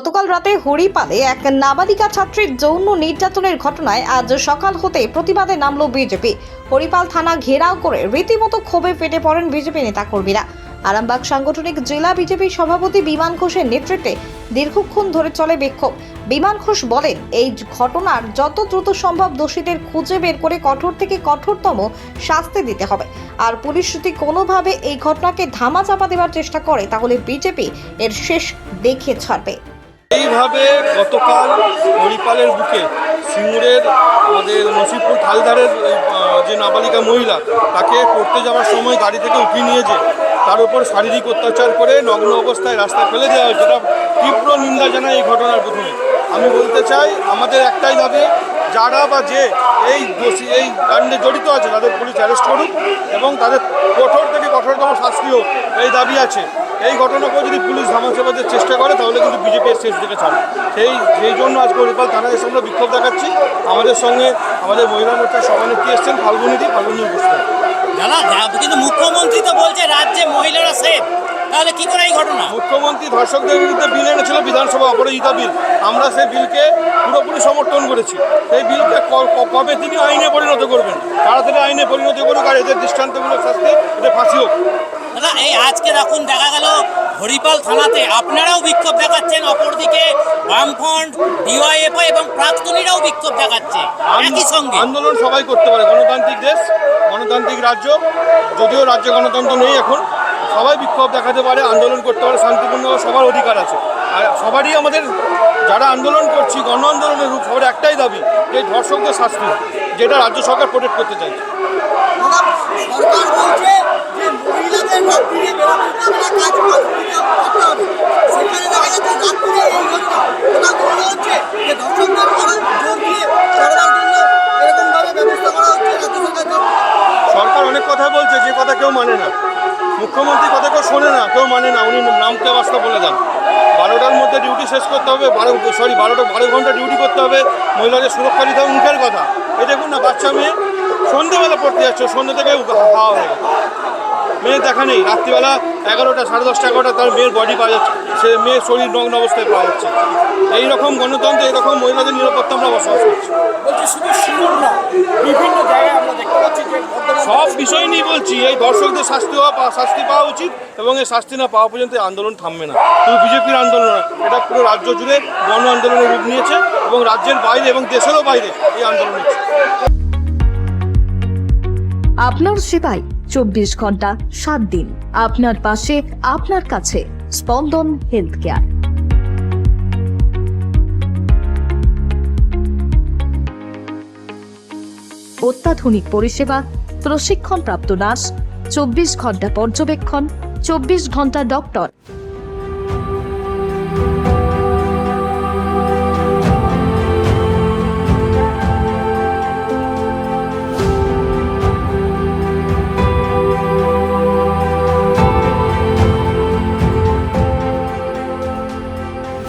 গতকাল রাতে হরিপালে এক নাবালিকা ছাত্রীর যৌন নির্যাতনের ঘটনায় আজ সকাল হতে প্রতিবাদে নামল বিজেপি। হরিপাল থানা ঘেরাও করে রীতিমতো ক্ষোভে ফেটে পড়েন বিজেপি নেতাকর্মীরা। আরামবাগ সাংগঠনিক জেলা বিজেপি সভাপতি বিমান ঘোষের নেতৃত্বে দীর্ঘক্ষণ ধরে চলে বিক্ষোভ। বিমান ঘোষ বলেন, এই ঘটনার যত দ্রুত সম্ভব দোষীদের খুঁজে বের করে কঠোর থেকে কঠোরতম শাস্তি দিতে হবে। আর পুলিশ যদি কোনোভাবে এই ঘটনাকে ধামা চাপা দেওয়ার চেষ্টা করে, তাহলে বিজেপি এর শেষ দেখে ছাড়বে। এইভাবে গতকাল হরিপালের বুকে সিঙ্গুরের আমাদের নসিবপুর থালদারের যে নাবালিকা মহিলা, তাকে পড়তে যাওয়ার সময় গাড়ি থেকে উঠিয়ে নিয়ে যে তার উপর শারীরিক অত্যাচার করে নগ্ন অবস্থায় রাস্তায় ফেলে দেওয়া হয়েছে। তীব্র নিন্দা জানায় এই ঘটনার প্রথমে। আমি বলতে চাই, আমাদের একটাই দাবি যারা বা যে এই দোষী, এই কাণ্ডে জড়িত আছে, তাদের পুলিশ অ্যারেস্ট করুক এবং তাদের কঠোর থেকে কঠোরতম শাস্তি হোক এই দাবি আছে। এই ঘটনাকেও যদি পুলিশ ধামাচাপাদের চেষ্টা করে, তাহলে কিন্তু বিজেপির শেষ দিকে ছাড়বে। সেই সেই জন্য আজকে হরিপাল এসে আমরা বিক্ষোভ দেখাচ্ছি। আমাদের সঙ্গে আমাদের মহিলা মোর্চার সভানেত্রী এসছেন ফাল্গুনিদি ফাল্গুনি উপস্থিত কিন্তু মুখ্যমন্ত্রী তো বলছে, রাজ্যে মহিলারা সেফ। তাহলে কি করে এই ঘটনা? মুখ্যমন্ত্রী ধর্ষকদের বিরুদ্ধে বিল এনেছিল বিধানসভা অপরাজিতা বিল। আমরা সেই বিলকে পুরোপুরি সমর্থন করেছি। সেই বিলকে কবে তিনি আইনে পরিণত করবেন? তাড়াতাড়ি আইনে পরিণত করুক আর এদের দৃষ্টান্তমূলক শাস্তি এদের ফাঁসি হোক। দাদা এই আজকে দেখুন দেখা গেল হরিপাল থানাতে আপনারাও বিক্ষোভ দেখাচ্ছেন অপরদিকে বামফ্রন্ট ডিওয়াইএফআই এবং প্রাক্তনীরাও বিক্ষোভ দেখাচ্ছে। একই সঙ্গে। আন্দোলন সবাই করতে পারে। গণতান্ত্রিক দেশ গণতান্ত্রিক রাজ্য যদিও রাজ্য গণতন্ত্র নেই এখন সবাই বিক্ষোভ দেখাতে পারে আন্দোলন করতে পারে শান্তিপূর্ণ সবার অধিকার আছে। আর সবারই আমাদের যারা আন্দোলন করছি গণ আন্দোলনের রূপ সবার একটাই দাবি যে ধর্ষকদের শাস্তি যেটা রাজ্য সরকার প্রোটেক্ট করতে চাইছে। সরকার অনেক কথা বলছে যে কথা কেউ মানে না। মুখ্যমন্ত্রী কথা কেউ শোনে না, কেউ মানে না, উনি নামকে বাস্তা বলে দেন বারোটার মধ্যে ডিউটি শেষ করতে হবে, বারো সরি বারোটা, বারো ঘণ্টা ডিউটি করতে হবে, মহিলাদের সুরক্ষা দিতে হবে মুখের কথা। এ দেখুন না, বাচ্চা মেয়ে সন্ধ্যেবেলা পড়তে যাচ্ছে সন্ধ্যে থেকে খাওয়া হয়ে মেয়ের দেখা নেই। রাত্রিবেলা এগারোটা সাড়ে দশটা এগারোটা তার মেয়ের বডি পাওয়া যাচ্ছে। সে মেয়ের শরীর নগ্ন অবস্থায় পাওয়া যাচ্ছে। এই রকম গণতন্ত্র এইরকম মহিলাদের নিরাপত্তা আমরা বসবাস করছি। বলছি শুধু সিঙ্গুর না বিভিন্ন জায়গায় আমরা দেখতে পাচ্ছি যে সব বিষয় নিয়ে বলছি এই দর্শকদের শাস্তি হওয়া শাস্তি পাওয়া উচিত এবং এই শাস্তি না পাওয়া পর্যন্ত এই আন্দোলন থামবে না। শুধু বিজেপির আন্দোলন নয় এটা পুরো রাজ্য জুড়ে গণ আন্দোলনের রূপ নিয়েছে এবং রাজ্যের বাইরে এবং দেশেরও বাইরে এই আন্দোলন হচ্ছে। আপনার সেবায় চব্বিশ ঘণ্টা, সাত দিন। আপনার পাশে, আপনার কাছে স্পন্দন হেলথ কেয়ার অত্যাধুনিক পরিষেবা, প্রশিক্ষণপ্রাপ্ত নার্স, চব্বিশ ঘণ্টা পর্যবেক্ষণ, চব্বিশ ঘণ্টা doctor.